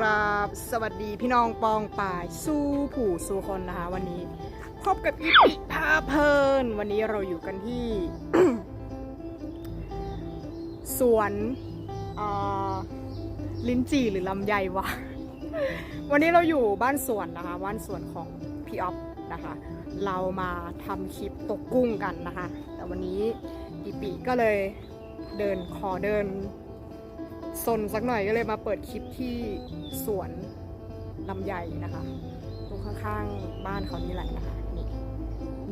ครับสวัสดีพี่น้องปองป่ายสู้ผู้สู้คนนะคะ วันนี้พบกับอีปิพาเพลิน วันนี้เราอยู่กันที่ สวนลิ้นจี่หรือลำไยวะ วันนี้เราอยู่บ้านสวนนะคะ บ้านสวนของพี่อ๊อฟนะคะ เรามาทำคลิปตกกุ้งกันนะคะ แต่วันนี้อีปิก็เลยเดินขอเดิน ซนสักหน่อยก็เลยมาเปิดคลิปที่สวนลำไยนะคะ ตรงข้างๆบ้านเขานี่แหละนะคะนี่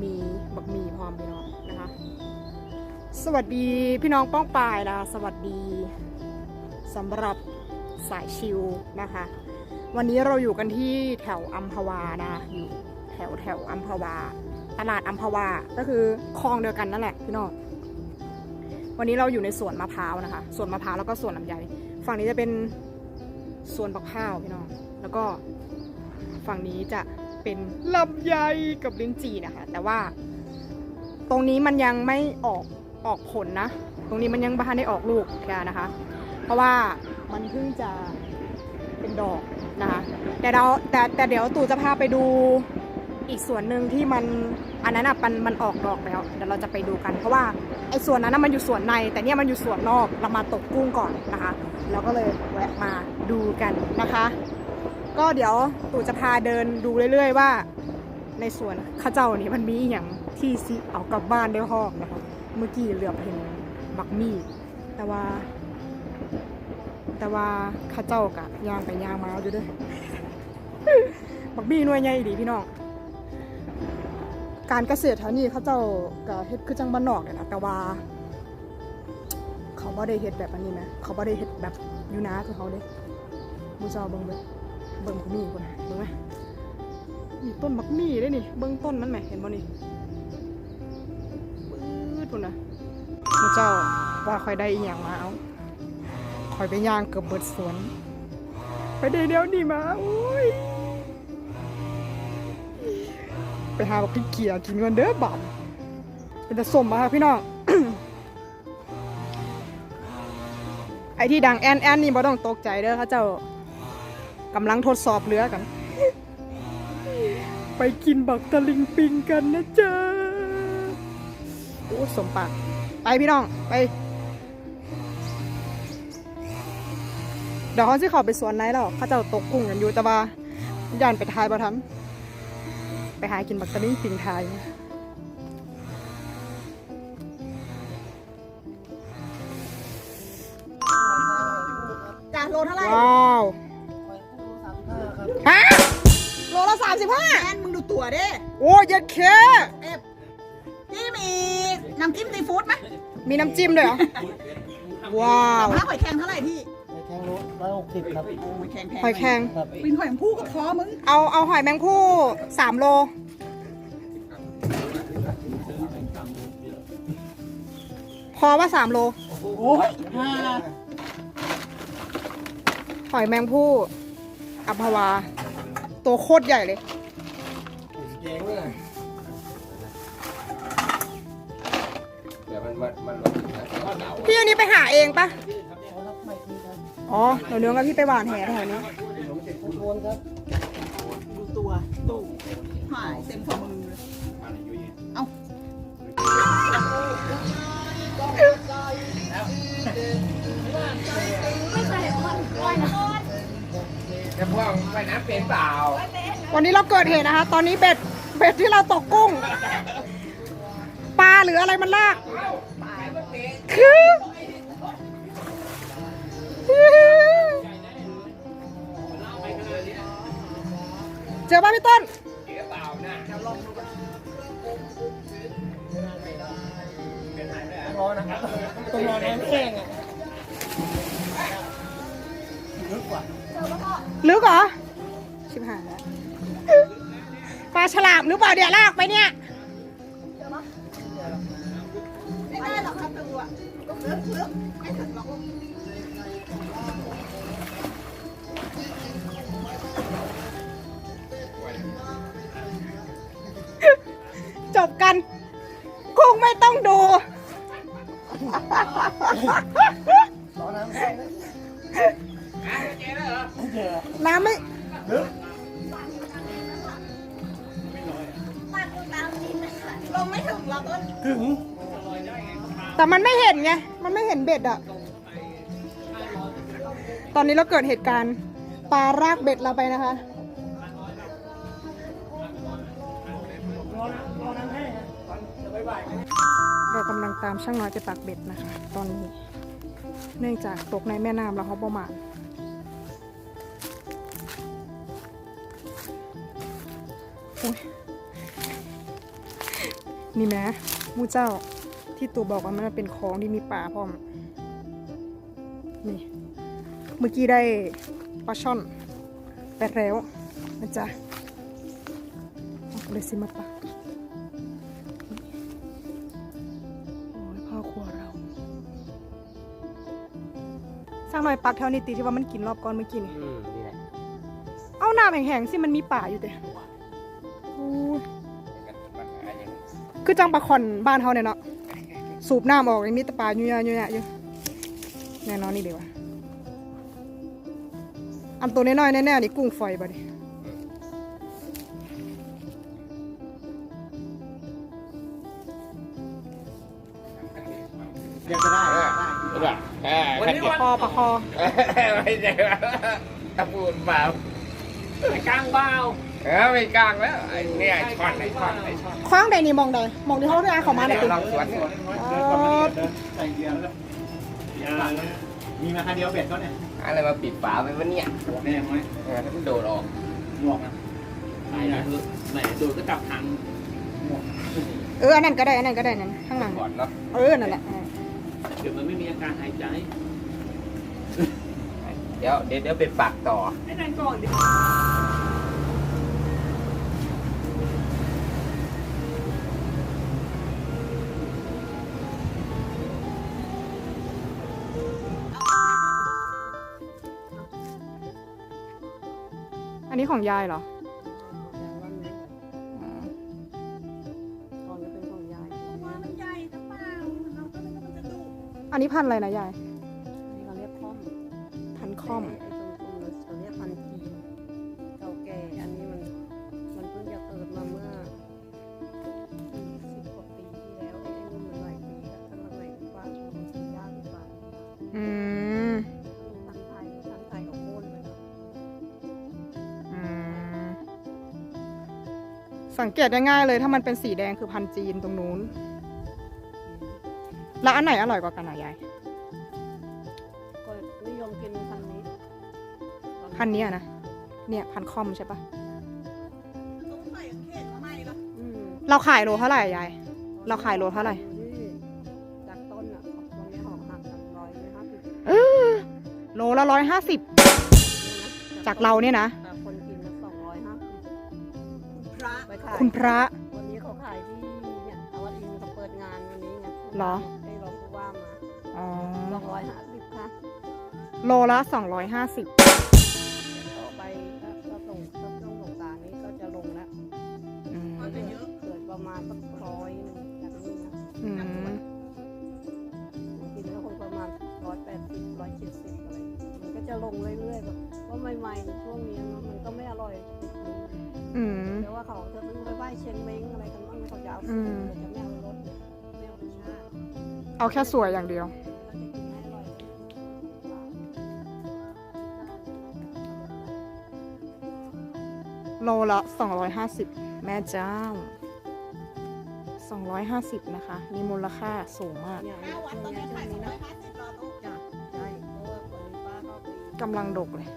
มีบักมีพร้อมพี่น้องนะคะ สวัสดีพี่น้องป้องปายนะสวัสดีสำหรับสายชิลนะคะ วันนี้เราอยู่กันที่แถวอัมพวานะอยู่แถวแถวอัมพวา ตลาดอัมพวาก็คือคลองเดียวกันนั่นแหละพี่น้อง วันนี้เราอยู่ในสวนมะพร้าวนะคะ สวนมะพร้าวแล้วก็สวนลำไย ฝั่งนี้จะเป็นสวนบักข้าวพี่น้อง แล้วก็ฝั่งนี้จะเป็นลำไยกับลิ้นจี่นะคะ แต่ว่า ตรงนี้มันยังไม่ออกออกผลนะ ตรงนี้มันยังไม่ทันได้ออกลูกแค่นะคะ เพราะว่ามันเพิ่งจะเป็นดอกนะคะ แต่เราแต่แต่เดี๋ยวตู่จะพาไปดู อีกส่วนหนึ่งที่มันอันนั้นอะมันมันออกดอกแล้วเดี๋ยวเราจะไปดูกัน เพราะว่าไอ้ส่วนนั้นน่ะมันอยู่ส่วนใน แต่เนี่ยมันอยู่ส่วนนอกเรามาตกกุ้งก่อนนะคะเราก็เลยแวะมาดูกันนะคะ ก็เดี๋ยวตู่จะพาเดินดูเรื่อย ๆ ว่า ในสวนข้าเจ้านี่มันมีอย่างที่ซิเอากลับบ้านได้ห้องนะคะเมื่อกี้เหลือบเห็นบักมี่แต่ว่า แต่ว่าข้าเจ้ากะย่างไปย่างมาอยู่ด้วยบักมี่หน่วยใหญ่ดีพี่น้อง การเกษตรแถวนี้เขาเจ้าก็เฮ็ดคือจังบ้านนอกเนี่ยนะแต่ว่า เขาบ่ได้เฮ็ดแบบอันนี้นะเขาบ่ได้เฮ็ดแบบอยู่นาคือเขาเด้มูเจ้าเบิ่งเบิ่งเบิ่งมีคนน่ะเบิ่งไหมนี่ต้นบักมี่เด้นี่เบิ่งต้นมันไหมเห็นบ่นี่ปื๊ดพุ่นน่ะมูเจ้าว่าคอยได้อีหยังมาเอาคอยไปย่างเกือบเบิดสวนไปได้เดี๋ยวนี้มาโอ้ย ไปหาบักพริกเกียกินกันเด้อบัดเป็นต่สมมาค่ะพี่น้อง ไอที่ดังแอนแอนนี่บ่ต้องตกใจเด้อเขาเจ้ากำลังทดสอบเรือกัน ไปกินบักตะลิงปิงกันนะจ๊ะโอ้สมปากไปพี่น้องไปเดี๋ยวเขาสิเขอไปสวนไหนแล้วเขาเจ้าตกกุ้งกันอยู่แต่ว่าย่านไปทายบ่ทัน ไปหากินบักตะลิ่งปิงไทยจ้าโลเท่าไหร่ว้าวฮะโลละสามสิบห้าแอนมึงดูตัวเด้โอ้ยเยัดเคเอฟนี่มีน้ำจิ้มซีฟู้ดไหมมีน้ำจิ้มด้วยเหรอ ว้าวข้าวหอยแครงเท่าไหร่พี่แทง รถร้อยหกสิบครับ โอ้หอยแครงแพงหอยแครงครับวินหอยแมงผู้ก็พอมึงเอาเอาหอยแมงผู้สามโล พอว่าสามโล โอ้ยฮ่าหอยแมงผู้อัมพวา ตัวโคตรใหญ่เลย เจ๋งเลยเดี๋ยวมันมันมันมันหนาวพี่อันนี้ไปหาเองปะ อ๋อเดี๋ยวเนื้อกับพี่ไปหวานแหแถวนี้คุณโอนครับดูตัวตู้หายเต็มฝ่ามือเลยเอาแต่พวกไปน้ำเป็นเปล่าวันนี้เราเกิดเหตุนะคะ ตอนนี้เบ็ด เบ็ดที่เราตกกุ้ง ปลาหรืออะไรมันลาก คือ เจอป่ะพี่ต้นร้อนนะครับตรงรอน้ำแห้งอะลึกกว่าลึกเหรอ ชิบหายแล้วปลาฉลามหรือเปล่าเดี๋ยวลากไปเนี่ยไม่ได้หรอกครับตัวลือกเลือกไม่ถึงหรอก จบกันกุ้งไม่ต้องดูรอน้ำแห้งนะเจ๊แล้วเหรอไม่เจอน้ำไม่ลงไม่ถึงเราก็ถึง แต่มันไม่เห็นไง มันไม่เห็นเบ็ดอะตอนนี้เราเกิดเหตุการณ์ปลารากเบ็ดเราไปนะคะ เรากำลังตามช่างน้อยไปปักเบ็ดนะคะ ตอนนี้ เนื่องจากตกในแม่น้ำแล้วเขาประมาณโอ้ยนี่แม้มูเจ้าที่ตัวบอกว่ามันเป็นของที่มีป่าพร้อม นี่ เมื่อกี้ได้ปลาช่อนไปแล้วนะจ๊ะเอาเลยสิมาปักางหน่อยปักแถวนี้ตีที่ว่ามันกินรอบก่อนเมื่อกี้นี่ อืมนี่แหละเอาน้ำแห้งๆสิมันมีป่าอยู่แต่โอ้ยปัญหาอย่างคือจังปลาคอนบ้านเขาเนี่ยเนาะ สูบน้ำออกยังมีแต่ปลายุ่ยๆยุ่ยๆอยู่แน่นอนนี่เดียวะอันตัวน้อยๆแน่ๆนี่กุ้งฝอยบ่ดิ คอปลาคอไม่ใช่ว่าตะปูนเปล่าไอ้กลางเบ้าเออไม่กลางแล้วไอ้เนี่ยไอ้ช่อนไอ้ช่อนไอ้ช่อนคว้างใดนี่มองใดมองที่เขาได้อาเขามาเนี่ยเดี๋ติยวลองสวนดูเดินก่อนมานี่เดินใส่เกียร์แล้วมีมาคันเดียวเบ็ดเขาเนี่ยอะไรมาปิดฝาไปวะเนี่ยหัวแม่ไหมเออถ้ามันโดดออกหมวกนะไหนนะไหนดูก็จับทางหมวกเอออันนั้นก็ได้อันนั้นก็ได้นั่นข้างหลังก่อนเนาะเออนั่นแหละเออเดี๋ยวมันไม่มีอาการหายใจ เดี๋ยวเดี๋ยวเดี๋ยวไปปักต่อไอ้นั่นก่อนดิอันนี้ของยายเหรออ๋อก่อนจะเป็นของยายว่ามันใหญ่หรือเปล่าเราก็เลยมันจะดุอันนี้พันธุ์อะไรนะยาย สังเกตได้ง่ายเลย ถ้ามันเป็นสีแดงคือพันธุ์จีนตรงนู้น แล้วอันไหนอร่อยกว่ากันอะยายก็นิยมกินพันธุ์นี้พันธุ์เนี้ยนะ เนี่ยพันธุ์ค่อมใช่ปะต้องใส่เข็นมาใหม่ละอืมเราขายโลเท่าไหร่อะยาย เราขายโลเท่าไหร่ จากต้นอะวันนี้หอมหักกันร้อยเลยห้าสิบโลละร้อยห้าสิบจากเราเนี่ยนะ ไปขายคุณพระ วันนี้เขาขายที่เนี่ยเอาวันอินเขาเปิดงานวันนี้ไงเหรอให้เราผู้ว่ามาอ๋อสองร้อยห้าสิบค่ะโลละสองร้อยห้าสิบต่อไปถ้าถ้าส่งถ้าช่วงสงกรารนี้ก็จะลงแล้วอืมก็จะเยอะเกิดประมาณสักร้อยหนึงจากนี้นะอืมกินแล้วคงประมาณร้อยแปดสิบร้อยเจ็ดสิบอะไรมันก็จะลงเรื่อยๆแบบว่า ใหม่ๆในช่วงนี้มันก็ไม่อร่อยติดมืออืม แต่ว่าเขาจะซื้อไปไหว้เชงเม้งอะไรกันบ้างเขาจะเอาอืมจะไม่เอารสไม่เอารสชาติเอาแค่สวยอย่างเดียว เราจะกินให้อร่อยโลละสองร้อยห้าสิบแม่เจ้าสองร้อยห้าสิบนะคะมีมูลค่าสูงมากเนี่ยช่วงนี้ช่วงนี้นะจ้ะใช่เพราะว่าคนป้าก็ปีกำลังดกเลย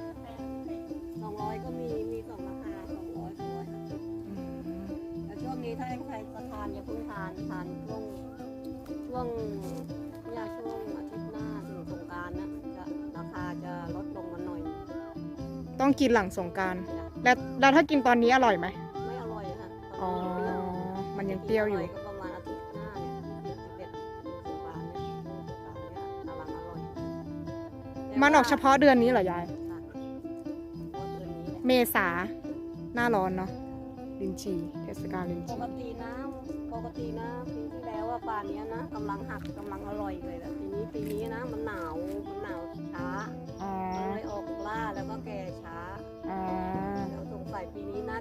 ช่วงเนี่ยช่วงอาทิตย์หน้าถึงสงกรารนะจะราคาจะลดลงมาหน่อย ต้องกินหลังสงกรารจ้ะแล้วแล้วถ้ากินตอนนี้อร่อยไหมไม่อร่อยค่ะอ๋อตอนนี้ยังเปรี้ยวมันยังเปรี้ยวอยู่ ก็ประมาณอาทิตย์หน้าเนี่ยที่สิบเอ็ดสงกรานต์เนี่ยช่วงสงกรานต์เนี่ยกำลังอร่อยแต่มันออกเฉพาะเดือนนี้เหรอยาย ค่ะเพราะเดือนนี้แหละ เมษา หน้าร้อนเนาะ ลินจีเทศกาลลินปจี กตินะ ปกตินะปี ที่แล้วว่าป่านเนี้ยนะกำลังหักกำลังอร่อยเลยแต่ทีนี้ปีนี้นะมันหนาวมันหนาวช้าอ๋อมันเลยออกล่าแล้วก็แก่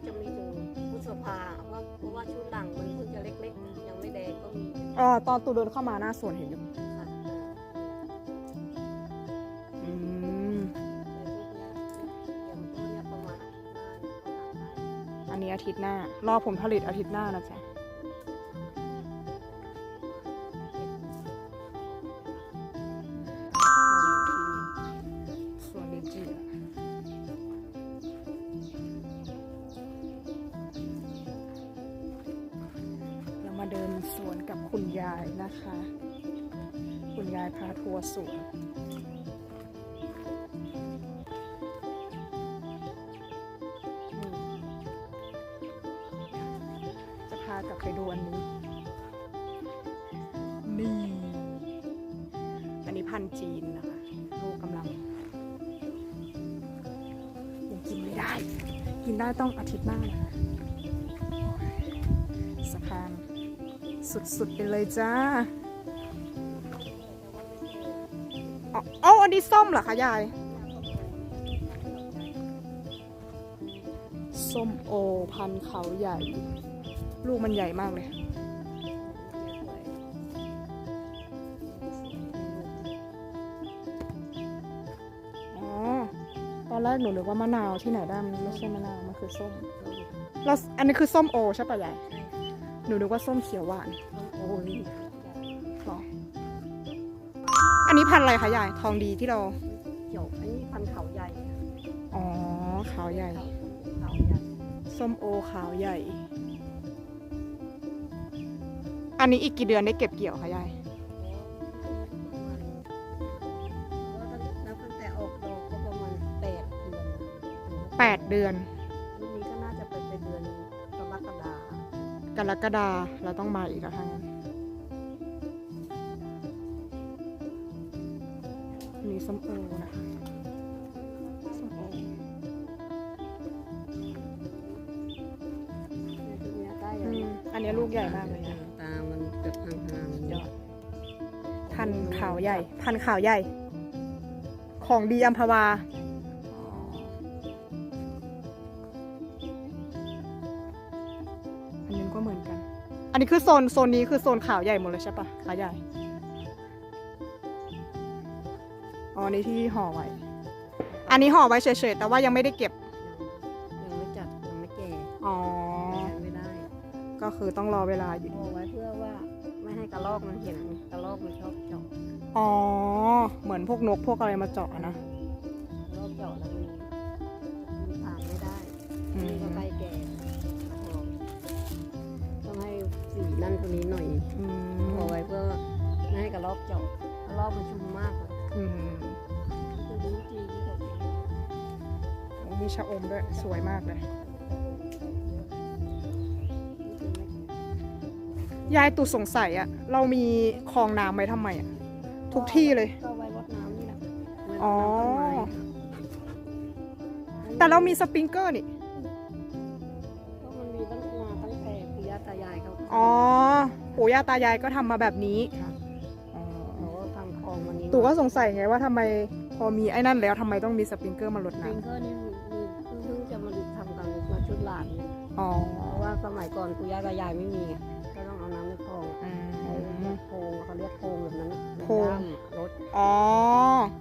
จะมีถึงพฤษภาว่าเพราะว่าชุดหลังมันเพิ่งจะเล็กๆ ยังไม่แดงก็มีเออตอนตูเดินเข้ามาหน้าสวนเห็นอยู่ค่ะอืมแต่ชุดเนี้ยอย่างตัวเนี้ยประมาณได้ประมาณได้ อันนี้อาทิตย์หน้ารอผลผลิตอาทิตย์หน้านะจ๊ะ เดินสวนกับคุณยายนะคะ คุณยายพาทัวร์สวนจะพากลับไปดูอันนี้ นี่ อันนี้พันจีนนะคะลูกกำลังยังกินไม่ได้ กินได้ต้องอาทิตย์หน้านะสะพาน สุดๆไปเลยจ้าอ๋ออ๋ออันนี้ส้มเหรอคะยาย ส้มโอพันธุ์เขาใหญ่ ลูกมันใหญ่มากเลย อ๋อ ตอนแรกหนูนึกว่ามะนาวที่ไหนได้มันไม่ใช่มะนาว มันคือส้มแล้วอันนี้คือส้มโอใช่ปะยาย หนูนึกว่าส้มเขียวหวาน โอ้ยหรออันนี้พันธุ์อะไรคะยาย ทองดีที่เรา เกี่ยวอันนี้พันธุ์เขาใหญ่อ๋อ ขาวใหญ่ เขาใหญ่ส้มโอขาวใหญ่ อันนี้อีกกี่เดือนได้เก็บเกี่ยวคะยาย แล้วตั้งแต่ออกดอกก็ประมาณแปดเดือน แปดเดือนรุ่นนี้ กรกฎาเราต้องมาอีกแล้วทั้งนั้มีส้มโอนะคะส้มโออืมอันนี้ลูกใหญ่มากเลยนะตา มันเกือบห่างๆยอดพันธุ์ขาวใหญ่ พันธุ์ขาวใหญ่ ของดีอัมพวา นนี้คือโซนโซนนี้คือโซนขาวใหญ่หมดเลยใช่ปะขาวใหญ่ อ๋ออันนี้ที่ห่อไว้ อันนี้ห่อไว้เฉยๆ แต่ว่ายังไม่ได้เก็บ ยังไม่จัดยังไม่แก่อ๋อยังไม่ได้ก็คือต้องรอเวลาอยู่โอไว้เพื่อว่าไม่ให้กระรอกมันเห็นกระรอกมันชอบเจาะอ๋อ เหมือนพวกนกพวกอะไรมาเจาะนะกระ ไม่ให้กระรอกเจาะกระรอกมันชุมมากเลยอืมคือลิ้นจี่ที่เขาเป็นโอ้มีชะอมด้วย สวยมากเลย ยายตูสงสัยอะเรามีคลองน้ำไว้ทำไมอะ ทุกที่เลย ก็ไว้รดน้ำนี่แหละอ๋อไว้รดน้ำต้นไม้แต่เรามีสปริงเกอร์นี่ ก็มันมีตั้งมาตั้งแต่ปู่ย่าตายายเขาอ๋อ ปู่ย่าตายายก็ทำมาแบบนี้อ๋อ ตู่ก็สงสัยไงว่าทำไมพอมีไอ้นั่นแล้วทำไมต้องมีสปริงเกอร์มารดสปริงน้ำเกอร์นี่มีมีเพิ่งจะมาทำกันมาชุดหลานเนี่ยอ๋อเพราะว่าสมัยก่อนปู่ย่าตายายไม่มีไงก็ต้องเอาน้ำในคลองอืใช้ม โพงเขาเรียกโพงแบบนั้นโพงด้ามรถอ๋อ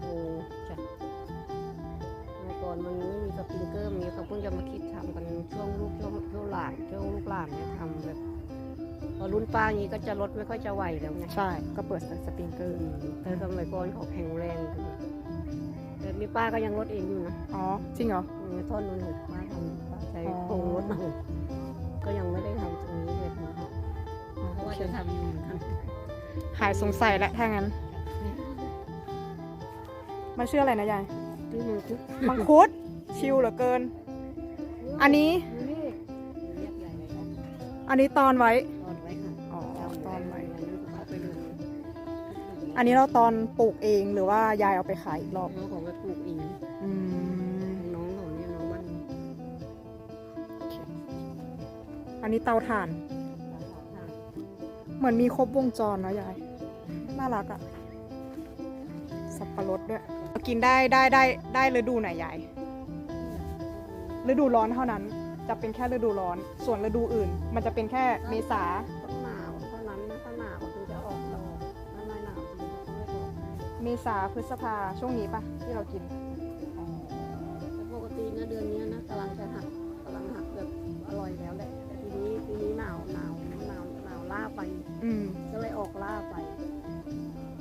โพงจ้ะเมื่อก่อนมันไม่มีสปริงเกอร์มีเขาเพิ่งจะมาคิดทำกันช่วงลูกช่วงช่วงหลานช่วงลูกหลานเนี่ยทำแบบ พอรุ่นป้าอย่างนี้ก็จะรถไม่ค่อยจะไหวแล้วไงใช่ ก็เปิดสปริงเกอร์แต่สมัยก่อนเขาแข็งแรงแต่มีป้าก็ยังรถเองอยู่นะอ๋อ จริงเหรอมีท่อนนนหกป้าทำป้าใช้อ๋อโครงรถเอาก็ยังไม่ได้ทำตรงนี้เลยของเขาเพราะว่าจะทำอยู่เหมือนกันหายสงสัยแล้วถ้างั้น มันชื่ออะไรนะยายที่มันคุกมังคุดชิลเหลือเกิน อันนี้นี่เรียกใหญ่เลยครับอันนี้ตอนไว้ อันนี้เราตอนปลูกเองหรือว่ายายเอาไปขายอีกรอบน้องของไปปลูกเองอืมน้องของเนี่ยน้องมันอันนี้เตาถ่าน เหมือนมีครบวงจรนะยาย น่ารักอะสับปะรดด้วย กินได้ได้ได้ได้ฤดูไหนยาย ฤดูร้อนเท่านั้น จะเป็นแค่ฤดูร้อน ส่วนฤดูอื่น มันจะเป็นแค่เมษา เมษาพฤษภาช่วงนี้ปะที่เรากิน แต่ปกตินะเดือนเนี้ยนะกำลังจะหักกำลังหักแบบอร่อยแล้วแหละแต่ทีนี้ทีนี้หนาวหนาวหนาวหนาวล่าไปอืม ก็เลยออกล่าไป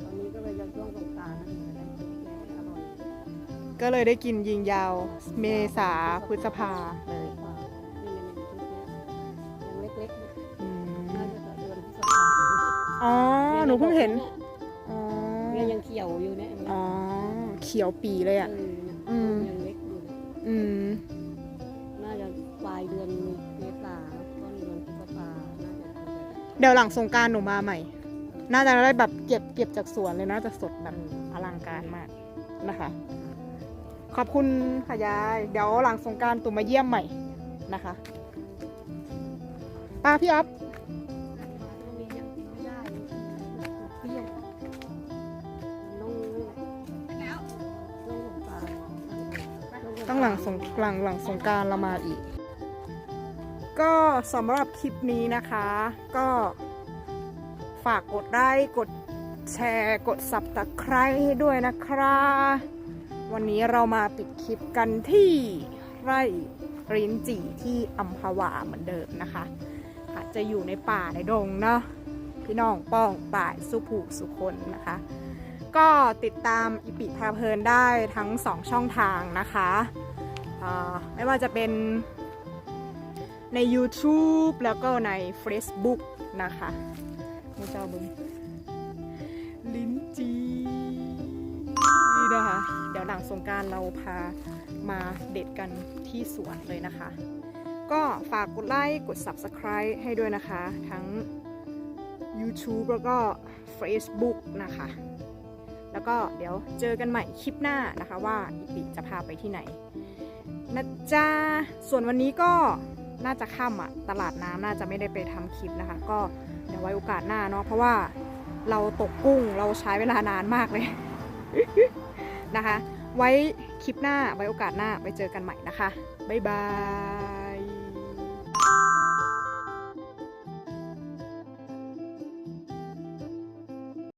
ตอนนี้ก็เลยยังช่วงสงกรารนั่นเองได้กินแกงอร่อยก็เลยได้กินยิงยาวเมษาพฤษภาเลยกว่านี่มันยังชุดเนี้ยยังเล็กๆเนี่ยอืน่ามจะเดือนพฤษภาอ๋อ หนูเพิ่งเห็นอ๋อเนี่ยยังเขียวอยู่เนี่ยอ๋อ เขียวปีเลยเออะอเนี่ยอืม ยังเล็กอยู่เนี่ยอืม น่าจะปลายเดือนเมษาต้นเดือนพฤษภาน่าจะเป็นแบบเดี๋ยวหลังสงกรารหนูมาใหม่ น่าจะได้แบบเก็บเก็บจากสวนเลยน่าจะสดแบบอลังการมากนะคะ ขอบคุณค่ะยาย เดี๋ยวหลังสงกรารตุ่มมาเยี่ยมใหม่นะคะป้าพี่อ๊อฟ หลังสงหลังหลังสงการเรามาอีก ก็สำหรับคลิปนี้นะคะ ก็ฝากกดไลค์กดแชร์กด subscribe ให้ด้วยนะคะวันนี้เรามาปิดคลิปกันที่ไร่รินจีที่อัมพวาเหมือนเดิมนะคะอาจจะอยู่ในป่าในดงเนาะพี่น้องป้องป่ายสุผูสุคนนะคะ ก็ติดตามอิปิพาเพลินได้ทั้ง 2 ช่องทางนะคะ ไม่ว่าจะเป็นใน YouTube แล้วก็ใน Facebook นะคะมูเจ้าบึงลิ้นจีนะคะ เดี๋ยวหลังสงการเราพามาเด็ดกันที่สวนเลยนะคะ ก็ฝากกดไลค์กด Subscribe ให้ด้วยนะคะ ทั้ง YouTube แล้วก็ Facebook นะคะ แล้วก็เดี๋ยวเจอกันใหม่คลิปหน้านะคะว่าอีปิจะพาไปที่ไหน นะจ๊ะส่วนวันนี้ก็น่าจะค่ำอะตลาดน้ำน่าจะไม่ได้ไปทำคลิปนะคะ ก็เดี๋ยวไว้โอกาสหน้าเนาะเพราะว่าเราตกกุ้งเราใช้เวลานานมากเลยนะคะ ไว้คลิปหน้าไว้โอกาสหน้าไว้เจอกันใหม่นะคะ บ๊ายบาย